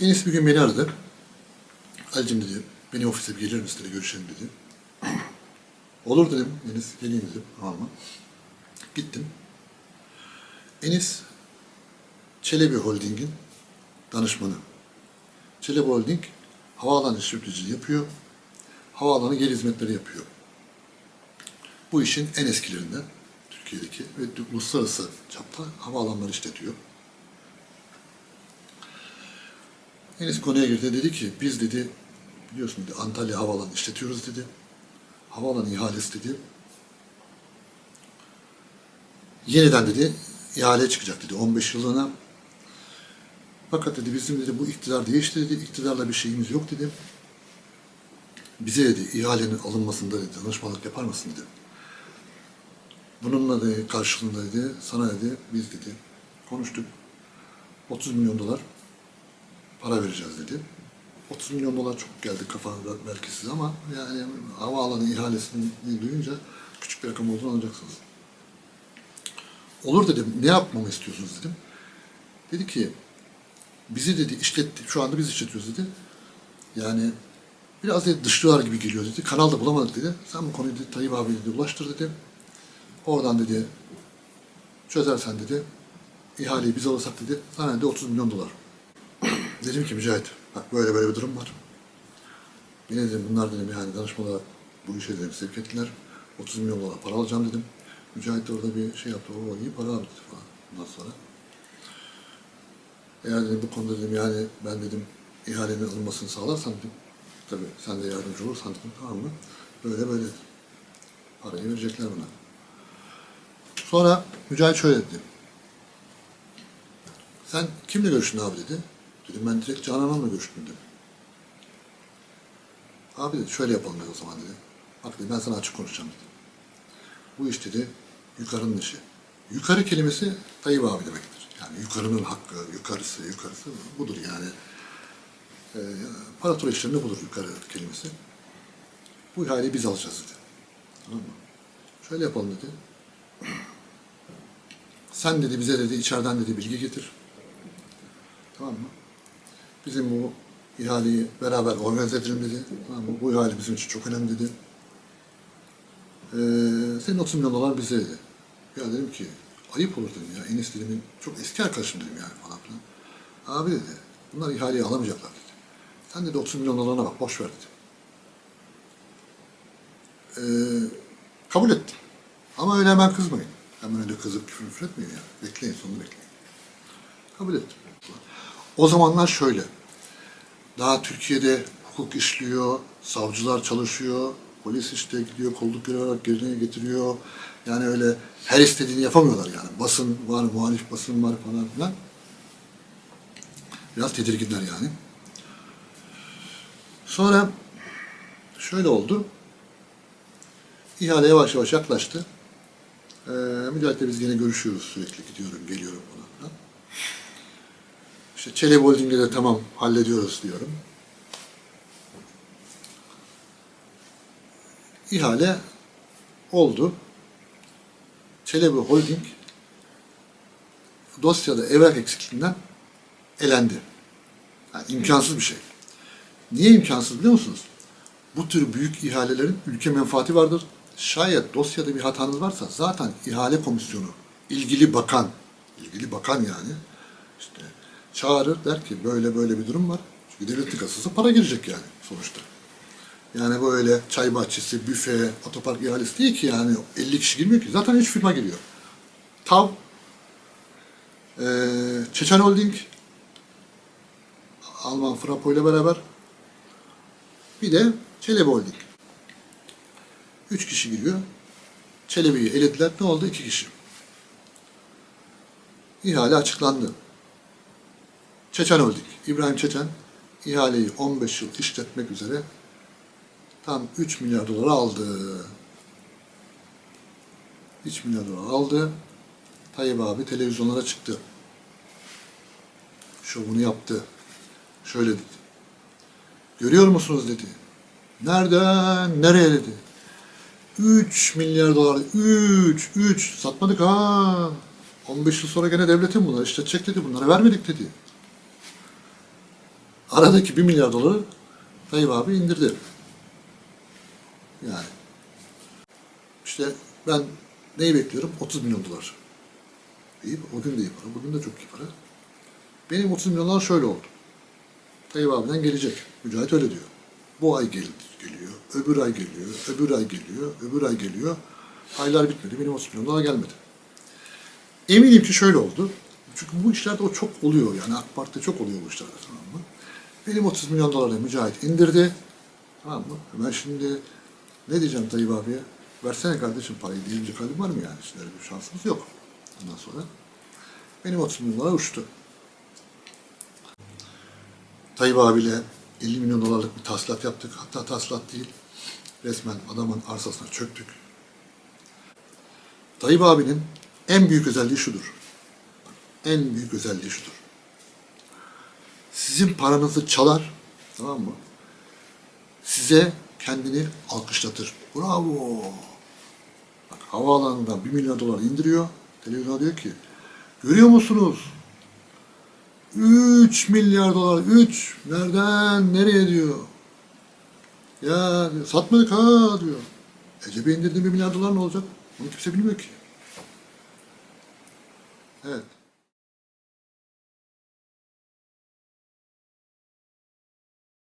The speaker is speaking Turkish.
Enis bir gün beni aradı. Ali'cim dedi, beni ofise bir gelir misin dedi, görüşelim dedi. Olur dedim, Enis geleyim dedim. Tamam mı? Gittim. Enis, Çelebi Holding'in danışmanı. Çelebi Holding, havaalanı işletmeciliği yapıyor. Havaalanı geri hizmetleri yapıyor. Bu işin en eskilerinden Türkiye'deki ve uluslararası çapta havaalanları işletiyor. Enis konuya girdi. Dedi ki biz dedi biliyorsun dedi Antalya Havaalanı işletiyoruz dedi. Havaalanı ihalesi dedi. Yeniden dedi ihale çıkacak dedi 15 yıllığına. Fakat dedi bizim dedi bu iktidar değişti dedi. İktidarla bir şeyimiz yok dedi. Bize dedi ihalenin alınmasında dedi danışmanlık yapar mısın dedi. Bununla da karşılığında dedi sana dedi biz dedi konuştuk. 30 milyon dolar para vereceğiz dedi. 30 milyon dolar çok geldi kafada belki size ama yani havaalanı ihalesini duyunca küçük bir rakam olduğunu anlayacaksınız. Olur dedim. Ne yapmamı istiyorsunuz dedim. Dedi ki bizi dedi işletti. Şu anda biz işletiyoruz dedi. Yani biraz dedi dışlıyorlar gibi geliyor dedi. Kanalda bulamadık dedi. Sen bu konuyu dedi, Tayyip abi dedi ulaştır dedi. Oradan dedi çözersen dedi ihaleyi biz alırsak dedi sana dedi 30 milyon dolar. Dedim ki Mücahit, bak böyle böyle bir durum var. Yine dedim bunlar dedim yani danışmalar bu işe dedim sevk ettiler. 30 milyon dolar para alacağım dedim. Mücahit de orada bir şey yaptı, o iyi para dedi falan ondan sonra. Eğer dedim bu konuda dedim yani ben dedim ihalenin alınmasını sağlarsan dedim. Tabii sen de yardımcı olursan dedim tamam mı? Böyle böyle parayı verecekler bana. Sonra Mücahit şöyle dedi. Sen kimle görüştün abi dedi. Dedim ben direkt Canan Hanım'la görüştüm dedim. Abi dedi şöyle yapalım dedi o zaman dedi. Bak dedi ben sana açık konuşacağım dedi. Bu iş dedi yukarının işi. Yukarı kelimesi Tayyip abi demektir. Yani yukarının hakkı, yukarısı, yukarısı budur yani. E, paratura işlerinde budur yukarı kelimesi. Bu ihaleyi biz alacağız dedi. Tamam mı? Şöyle yapalım dedi. Sen dedi bize dedi içeriden dedi bilgi getir. Tamam mı? Bizim bu ihaleyi beraber organize edelim dedi. Tamam? Bu ihale bizim için çok önemli dedi. Ee, senin 30 milyon dolar bize dedi. Ya dedim ki ayıp olur dedim ya. Enis dedim çok eski arkadaşım dedim yani falan filan. Abi dedi bunlar ihaleyi alamayacaklar dedi. Sen dedi 30 milyon dolarına bak boş ver dedi. Ee, kabul ettim. Ama öyle hemen kızmayın. Hemen öyle kızıp küfür etmeyin yani. Bekleyin sonunu bekleyin. Kabul ettim. O zamanlar şöyle. Daha Türkiye'de hukuk işliyor, savcılar çalışıyor, polis işte gidiyor, kolluk görev olarak yerine getiriyor. Yani öyle her istediğini yapamıyorlar yani. Basın var, muhalif basın var falan filan. Biraz tedirginler yani. Sonra şöyle oldu. İhale yavaş yavaş yaklaştı. Ee, Mücahit'le biz yine görüşüyoruz sürekli. Gidiyorum, geliyorum falan filan. İşte Çelebi Holding'le de tamam hallediyoruz diyorum. İhale oldu. Çelebi Holding dosyada evrak eksikliğinden elendi. Yani imkansız bir şey. Niye imkansız biliyor musunuz? Bu tür büyük ihalelerin ülke menfaati vardır. Şayet dosyada bir hatanız varsa zaten ihale komisyonu, ilgili bakan, ilgili bakan yani işte çağırır der ki böyle böyle bir durum var. Çünkü devletin kasası para girecek yani sonuçta. Yani böyle çay bahçesi, büfe, otopark ihalesi değil ki yani 50 kişi girmiyor ki. Zaten hiç firma giriyor. TAV, eee Çeçen Holding, Alman Frapo ile beraber bir de Çelebi Holding. Üç kişi giriyor. Çelebi'yi elediler. Ne oldu? İki kişi. İhale açıklandı. Çeçen Holding, İbrahim Çeçen ihaleyi 15 yıl işletmek üzere tam 3 milyar dolar aldı. 3 milyar dolar aldı. Tayyip abi televizyonlara çıktı. Şovunu yaptı. Şöyle dedi. Görüyor musunuz dedi. Nereden nereye dedi. 3 milyar dolar. 3, 3. Satmadık ha. 15 yıl sonra gene devletin bunlar işletecek dedi. Bunları vermedik dedi. Aradaki 1 milyar doları Tayyip abi indirdi. Yani. İşte ben neyi bekliyorum? 30 milyon dolar. İyi, o gün de iyi para, bugün de çok iyi para. Benim 30 milyon dolar şöyle oldu. Tayyip abiden gelecek. Mücahit öyle diyor. Bu ay gel geliyor, öbür ay geliyor, öbür ay geliyor, öbür ay geliyor. Aylar bitmedi, benim 30 milyon dolar gelmedi. Eminim ki şöyle oldu. Çünkü bu işlerde o çok oluyor yani AK Parti'de çok oluyor bu işlerde tamam mı? Benim 30 milyon doları Mücahit indirdi. Tamam mı? Ben şimdi ne diyeceğim Tayyip abiye? Versene kardeşim parayı deyince kalbim var mı yani? Şimdi bir şansımız yok. Ondan sonra benim 30 milyon dolar uçtu. Tayyip abiyle 50 milyon dolarlık bir taslat yaptık. Hatta taslat değil. Resmen adamın arsasına çöktük. Tayyip abinin en büyük özelliği şudur. En büyük özelliği şudur. Sizin paranızı çalar, tamam mı? Size kendini alkışlatır. Bravo. Bak havaalanından 1 milyon dolar indiriyor. Televizyona diyor ki, görüyor musunuz? 3 milyar dolar, 3. Nereden, nereye diyor. Ya diyor, satmadık ha diyor. Ece'be indirdiğim 1 milyar dolar ne olacak? Bunu kimse bilmiyor ki. Evet.